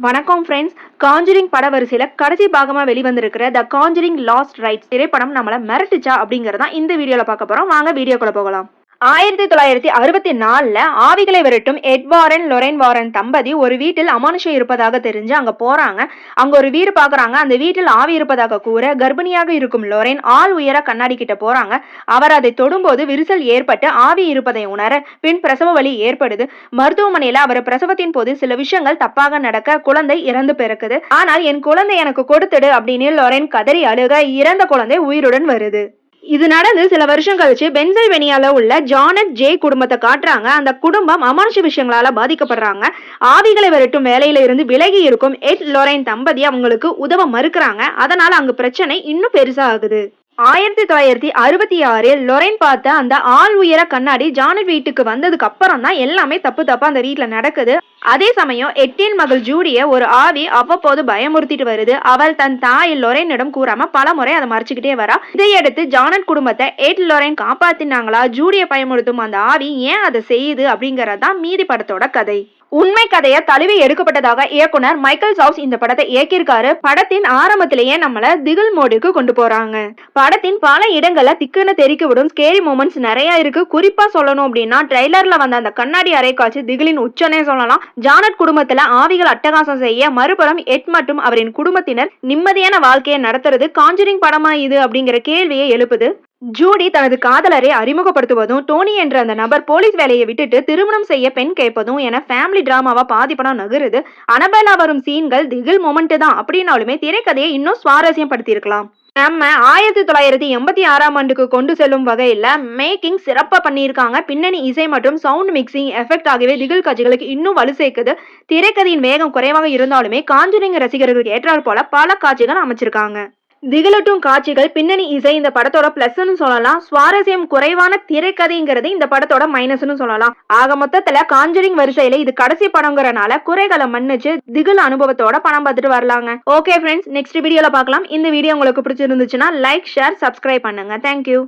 வணக்கம் friends Conjuring பட வரிசையில் கடைசி பாகமாக வெளிவந்திருக்கிற த காஞ்சரிங் லாஸ்ட் ரைட்ஸ் திரைப்படம் நம்மளை மிரட்டுச்சா அப்படிங்கிறதான் இந்த வீடியோவில் பார்க்க போகிறோம் வாங்க வீடியோக்குள்ளே போகலாம். ஆயிரத்தி தொள்ளாயிரத்தி அறுபத்தி நாலுல ஆவிகளை விரட்டும் எட்வாரன் லொரைன் வாரன் தம்பதி ஒரு வீட்டில் அமானுஷம் இருப்பதாக தெரிஞ்சு அங்க போறாங்க. அங்க ஒரு வீடு பாக்குறாங்க. அந்த வீட்டில் ஆவி இருப்பதாக கூற கர்ப்பிணியாக இருக்கும் லொரைன் ஆள் உயர கண்ணாடி கிட்ட போறாங்க. அவர் அதை தொடும்போது விரிசல் ஏற்பட்டு ஆவி இருப்பதை உணர பின் பிரசவ வலி ஏற்படுது. மருத்துவமனையில அவர் பிரசவத்தின் போது சில விஷயங்கள் தப்பாக நடக்க குழந்தை இறந்து பிறக்குது. ஆனால் என் குழந்தை எனக்கு கொடுத்துடு அப்படின்னு லொரைன் கதறி அழுக இறந்த குழந்தை உயிருடன் வருது. இது நடந்து சில வருஷம் கழிச்சு பென்சில்வேனியால உள்ள ஜானட் ஜே குடும்பத்தை காட்டுறாங்க. அந்த குடும்பம் அமானுஷ விஷயங்களால பாதிக்கப்படுறாங்க. ஆவிகளை விரட்டும் வேலையில இருந்து விலகி இருக்கும் எட் லொரைன் தம்பதி அவங்களுக்கு உதவ மறுக்கிறாங்க. அதனால அங்க பிரச்சனை இன்னும் பெருசா ஆகுது. ஆயிரத்தி தொள்ளாயிரத்தி அறுபத்தி ஆறில் லொரைன் பார்த்த அந்த ஆள் உயர கண்ணாடி ஜானட் வீட்டுக்கு வந்ததுக்கு அப்புறம் தான் எல்லாமே தப்பு தப்பா அந்த வீட்டுல நடக்குது. அதே சமயம் எட்டின் மகள் ஜூடிய ஒரு ஆவி அவ்வப்போது பயமுறுத்திட்டு வருது. அவள் தன் தாய் லொரைனிடம் கூறாம பல முறை அதை மறைச்சுக்கிட்டே வரா. இதையடுத்து ஜானட் குடும்பத்தை எட் லொரைன் காப்பாத்தினாங்களா? ஜூடிய பயமுறுத்தும் அந்த ஆவி ஏன் அதை செய்யுது அப்படிங்கறது தான் மீதி படத்தோட கதை. உண்மை கதையை தழுவி எடுக்கப்பட்டதாக இயக்குனர் மைக்கேல் சாவ்ஸ் இந்த படத்தை இயக்கியிருக்காரு. படத்தின் ஆரம்பத்திலேயே நம்மள திகில் மோடுக்கு கொண்டு போறாங்க. படத்தின் பல இடங்கள்ல திக்குன்னு தெரிக்க விடும் ஸ்கேரி மூமெண்ட்ஸ் நிறைய இருக்கு. குறிப்பா சொல்லணும் அப்படின்னா ட்ரெய்லர்ல வந்த அந்த கண்ணாடி அறை காட்சி திகிலின் உச்சனே சொல்லலாம். ஜானட் குடும்பத்துல ஆவிகள் அட்டகாசம் செய்ய மறுபுறம் எட் மற்றும் அவரின் குடும்பத்தினர் நிம்மதியான வாழ்க்கையை நடத்துறது காஞ்சரிங் படமா இது அப்படிங்கிற கேள்வியை எழுப்புது. ஜூடி தனது காதலரை அறிமுகப்படுத்துவதும் டோனி என்ற அந்த நபர் போலீஸ் வேலையை விட்டுட்டு திருமணம் செய்ய பெண் கேட்பதும் என ஃபேமிலி டிராமாவா பாதி படம் நகருது. அனபேலா வரும் சீன்கள் திகில் மொமெண்ட் தான். அப்படின்னாலுமே திரைக்கதையை இன்னும் சுவாரஸ்யம் படுத்தியிருக்கலாம் நம்ம ஆயிரத்தி தொள்ளாயிரத்தி எண்பத்தி ஆறாம் ஆண்டுக்கு கொண்டு செல்லும் வகையில் மேக்கிங் சிறப்பாக பண்ணியிருக்காங்க. பின்னணி இசை மற்றும் சவுண்ட் மிக்சிங் எஃபெக்ட் ஆகியவை திகில் காட்சிகளுக்கு இன்னும் வலு சேர்க்குது. திரைக்கதையின் வேகம் குறைவாக இருந்தாலுமே காஞ்சரிங் ரசிகர்களுக்கு ஏற்றாற் போல பல காட்சிகள் அமைச்சிருக்காங்க. திகிலட்டும் காட்சிகள் பின்னணி இசை இந்த படத்தோட பிளஸ்ன்னு சொல்லலாம். சுவாரஸ்யம் குறைவான திரைக்கதைங்கிறது இந்த படத்தோட மைனஸ்னு சொல்லலாம். ஆக மொத்தத்துல காஞ்சரிங் வரிசையில இது கடைசி படங்கிறனால குறைகளை மன்னிச்சு திகில் அனுபவத்தோட படம் பார்த்துட்டு வரலாங்க. ஓகே ஃப்ரெண்ட்ஸ் நெக்ஸ்ட் வீடியோல பார்க்கலாம். இந்த வீடியோ உங்களுக்கு பிடிச்சிருந்துச்சுன்னா லைக் ஷேர் சப்ஸ்கிரைப் பண்ணுங்க. Thank you